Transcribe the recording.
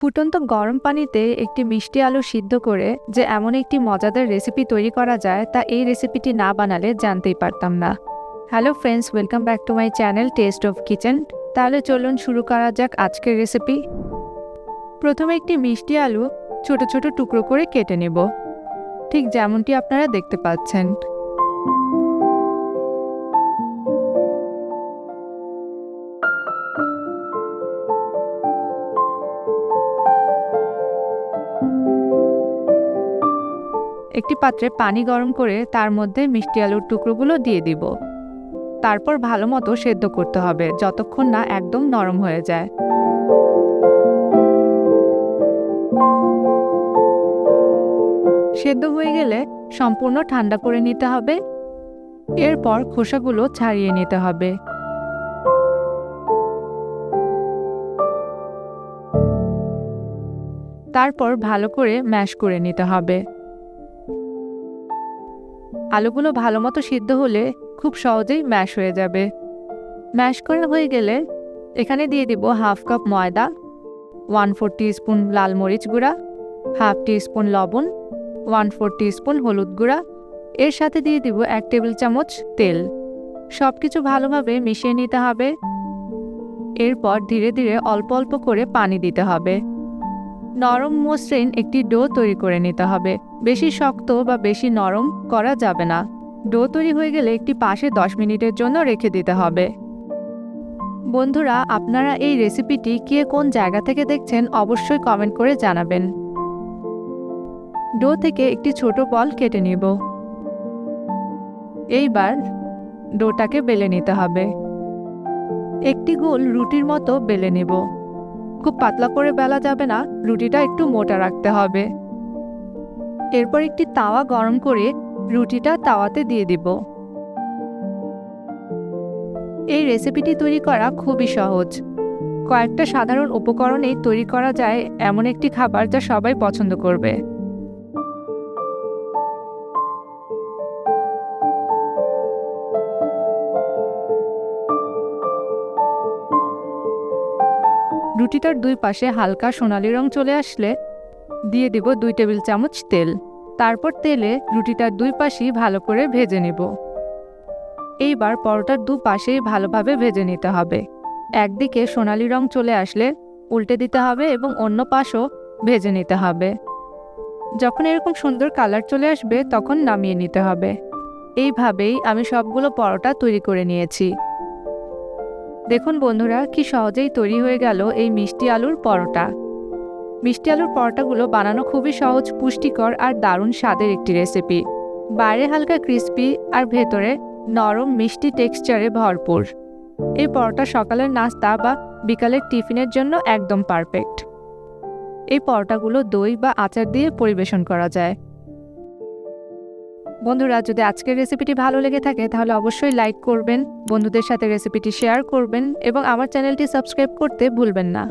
ফুটন্ত গরম পানিতে একটি মিষ্টি আলু সিদ্ধ করে যে এমন একটি মজাদার রেসিপি তৈরি করা যায় তা এই রেসিপিটি না বানালে জানতেই পারতাম না। Hello friends welcome back to my channel taste of kitchen তাহলে চলুন শুরু করা যাক আজকের রেসিপি প্রথমে একটি মিষ্টি আলু ছোট ছোট টুকরো করে কেটে নেব। ঠিক যেমনটি আপনারা দেখতে পাচ্ছেন। একটি পাত্রে পানি গরম করে তার মধ্যে মিষ্টি আলুর টুকরোগুলো দিয়ে দিব। তারপর ভালো মতো সেদ্ধ করতে হবে, যতক্ষণ না একদম নরম হয়ে যায়। সেদ্ধ হয়ে গেলে সম্পূর্ণ ঠান্ডা করে নিতে হবে। এরপর খোসাগুলো ছাড়িয়ে নিতে হবে। তারপর ভালো করে ম্যাশ করে নিতে হবে। আলুগুলো ভালো মতো সিদ্ধ হলে খুব সহজেই ম্যাশ হয়ে যাবে। ম্যাশ করা হয়ে গেলে এখানে দিয়ে দিব হাফ কাপ ময়দা, ওয়ান ফোর স্পুন লাল মরিচ গুঁড়া, হাফ স্পুন লবণ, ওয়ান ফোর স্পুন হলুদ গুঁড়া। এর সাথে দিয়ে দিব এক টেবিল চামচ তেল। সব কিছু ভালোভাবে মিশিয়ে নিতে হবে। এরপর ধীরে ধীরে অল্প অল্প করে পানি দিতে হবে। নরম মসৃণ একটি ডো তৈরি করে নিতে হবে। বেশি শক্ত বা বেশি নরম করা যাবে না। ডো তৈরি হয়ে গেলে একটি পাশে দশ মিনিটের জন্য রেখে দিতে হবে। বন্ধুরা, আপনারা এই রেসিপিটি কে কোন জায়গা থেকে দেখছেন অবশ্যই কমেন্ট করে জানাবেন। ডো থেকে একটি ছোট বল কেটে নিব। এইবার ডোটাকে বেলে নিতে হবে। একটি গোল রুটির মতো বেলে নেব। খুব পাতলা করে বেলা যাবে না, রুটিটা একটু মোটা রাখতে হবে। এরপর একটি তাওয়া গরম করে রুটিটা তাওয়াতে দিয়ে দিব। এই রেসিপিটি তৈরি করা খুবই সহজ। কয়েকটা সাধারণ উপকরণেই তৈরি করা যায় এমন একটি খাবার যা সবাই পছন্দ করবে। রুটিটার দুই পাশে হালকা সোনালি রং চলে আসলে দিয়ে দিব দুই টেবিল চামচ তেল। তারপর তেলে রুটিটার দুই পাশেই ভালো করে ভেজে নেব। এইবার পরোটার দু পাশেই ভালোভাবে ভেজে নিতে হবে। একদিকে সোনালি রং চলে আসলে উল্টে দিতে হবে এবং অন্য পাশও ভেজে নিতে হবে। যখন এরকম সুন্দর কালার চলে আসবে তখন নামিয়ে নিতে হবে। এইভাবেই আমি সবগুলো পরোটা তৈরি করে নিয়েছি। দেখুন বন্ধুরা, কি সহজেই তৈরি হয়ে গেল এই মিষ্টি আলুর পরোটা। মিষ্টি আলুর পরোটাগুলো বানানো খুবই সহজ, পুষ্টিকর আর দারুণ স্বাদের একটি রেসিপি বাইরে হালকা ক্রিস্পি আর ভেতরে নরম মিষ্টি টেক্সচারে ভরপুর। এই পরোটা সকালের নাস্তা বা বিকালের টিফিনের জন্য একদম পারফেক্ট এই পরোটাগুলো দই বা আচার দিয়ে পরিবেশন করা যায়। বন্ধুরা, যদি আজকের রেসিপিটি ভালো লেগে থাকে, তাহলে অবশ্যই লাইক করবেন, বন্ধুদের সাথে রেসিপিটি শেয়ার করবেন, এবং আমার চ্যানেলটি সাবস্ক্রাইব করতে ভুলবেন না।